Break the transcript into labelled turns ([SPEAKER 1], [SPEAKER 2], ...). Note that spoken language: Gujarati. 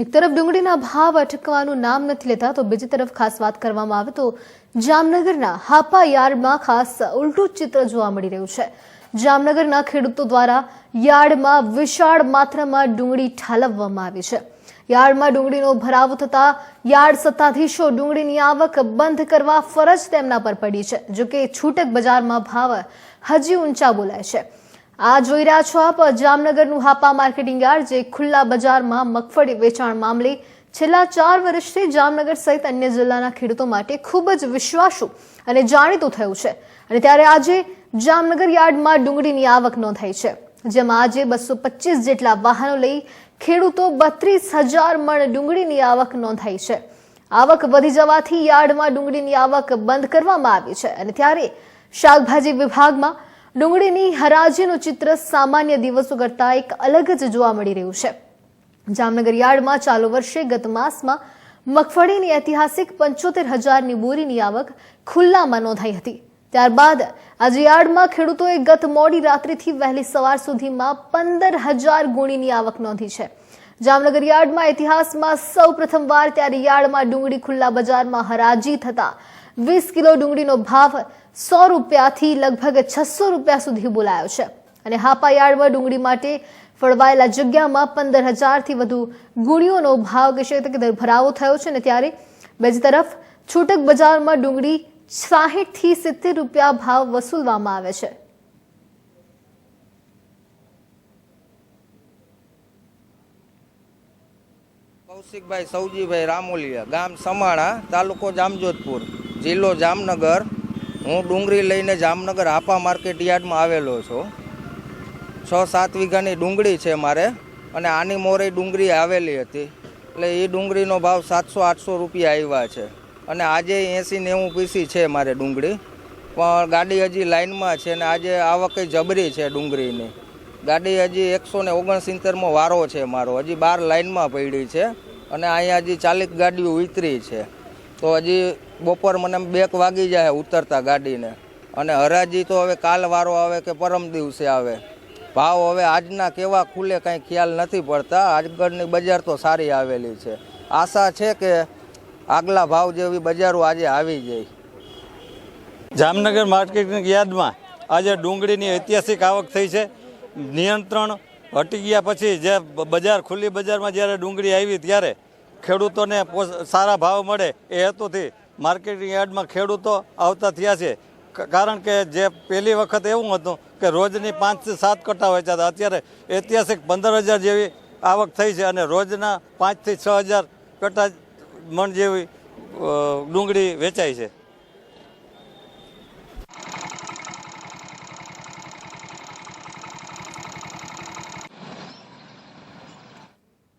[SPEAKER 1] એક તરફ ડુંગળીના ભાવ અટકવાનું નામ નથી લેતા, તો બીજી તરફ ખાસ વાત કરવામાં આવે તો જામનગરના હાપા યાર્ડમાં ખાસ ઉલટું ચિત્ર જોવા મળી રહ્યું છે. જામનગરના ખેડૂતો દ્વારા યાર્ડમાં વિશાળ માત્રામાં ડુંગળી ઠાલવવામાં આવી છે. યાર્ડમાં ડુંગળીનો ભરાવો થતા યાર્ડ સત્તાધીશો ડુંગળીની આવક બંધ કરવા ફરજ તેમના પર પડી છે, જોકે છૂટક બજારમાં ભાવ હજી ઊંચા બોલાય છે. આ જોઈ રહ્યા છો આપ જામનગરનું હાપા માર્કેટિંગ યાર્ડ, જે ખુલ્લા બજારમાં મગફળી વેચાણ મામલે છેલ્લા ચાર વર્ષથી જામનગર સહિત અન્ય જિલ્લાના ખેડૂતો માટે ખૂબ જ વિશ્વાસુ અને જાણીતું થયું છે. અને ત્યારે આજે જામનગર યાર્ડમાં ડુંગળીની આવક નોંધાઈ છે, જેમાં આજે બસો પચીસ જેટલા વાહનો લઈ ખેડૂતો બત્રીસ હજાર મણ ડુંગળીની આવક નોંધાઈ છે. આવક વધી જવાથી યાર્ડમાં ડુંગળીની આવક બંધ કરવામાં આવી છે. અને ત્યારે શાકભાજી વિભાગમાં ડુંગળીની હરાજીનું ચિત્ર સામાન્ય દિવસો કરતાં એક અલગ જ જોવા મળી રહ્યું છે. જામનગર યાર્ડમાં ચાલુ વર્ષે ગત માસમાં મગફળીની ઐતિહાસિક પંચોતેર હજારની બોરીની આવક ખુલ્લામાં નોંધાઈ હતી. ત્યારબાદ આજે યાર્ડમાં ખેડૂતોએ ગત મોડી રાત્રિથી વહેલી સવાર સુધીમાં પંદર હજાર ગુણીની આવક નોંધી છે. જામનગર યાર્ડમાં ઇતિહાસમાં સૌ પ્રથમવાર ત્યારે યાર્ડમાં ડુંગળી ખુલ્લા બજારમાં હરાજી થતા વીસ કિલો ડુંગળીનો ભાવ સો રૂપિયાથી લગભગ છસો રૂપિયા સુધી બોલાયો છે. અને હાપાયાળમાં ડુંગળી માટે ફળવાયેલા જગ્યામાં પંદર હજારથી વધુ ગુણીઓનો ભાવ કહેશે કે ભરાવો થયો છે ને ત્યારે બીજી તરફ છૂટક બજારમાં ડુંગળી સાહીઠથી સિત્તેર રૂપિયા ભાવ વસૂલવામાં આવે છે.
[SPEAKER 2] કૌશિકભાઈ સૌજીભાઈ રામોલિયા ગામ સમાણા તાલુકો જામજોધપુર જિલ્લો જામનગર હું ડુંગળી લઈને જામનગર આપા માર્કેટ યાર્ડમાં આવેલો છું. છ, સાત વીઘાની ડુંગળી છે મારે અને આની મોરે ડુંગળી આવેલી હતી. એટલે એ ડુંગળીનો ભાવ સાતસો, આઠસો રૂપિયા આવ્યા છે. અને આજે એંસી નેવું પીસી છે મારે ડુંગળી. પણ ગાડી હજી લાઇનમાં છે અને આજે આવક જબરી છે ડુંગળીની. ગાડી હજી એકસો ને ઓગણસિત્તેરમો વારો છે મારો. હજી બાર લાઇનમાં પડી છે અને અહીંયા હજી ચાલીસ ગાડીઓ ઉતરી છે. તો હજી બપોર મને બેક વાગી જાય ઉતરતા ગાડીને. અને હરાજી તો હવે કાલ વારો આવે કે પરમ દિવસે આવે. ભાવ હવે આજના કેવા ખુલે કાંઈ ખ્યાલ નથી પડતા. આગળની બજાર તો સારી આવેલી છે. આશા છે કે આગલા ભાવ જેવી બજારો આજે આવી જાય.
[SPEAKER 3] જામનગર માર્કેટની યાદમાં આજે ડુંગળીની ઐતિહાસિક આવક થઈ છે. નિયંત્રણ હટી ગયા પછી જે બજાર ખુલ્લી બજારમાં જ્યારે ડુંગળી આવી ત્યારે ખેડૂતોને સારા ભાવ મળે એ હેતુથી માર્કેટિંગ યાર્ડમાં ખેડૂતો આવતા થયા છે. કારણ કે જે પહેલી વખત એવું હતું કે રોજની પાંચથી સાત કટ્ટા વેચાતા અત્યારે ઐતિહાસિક પંદર હજાર જેવી આવક થઈ છે અને રોજના પાંચથી છ હજાર કટ્ટા મણ જેવી ડુંગળી વેચાય છે.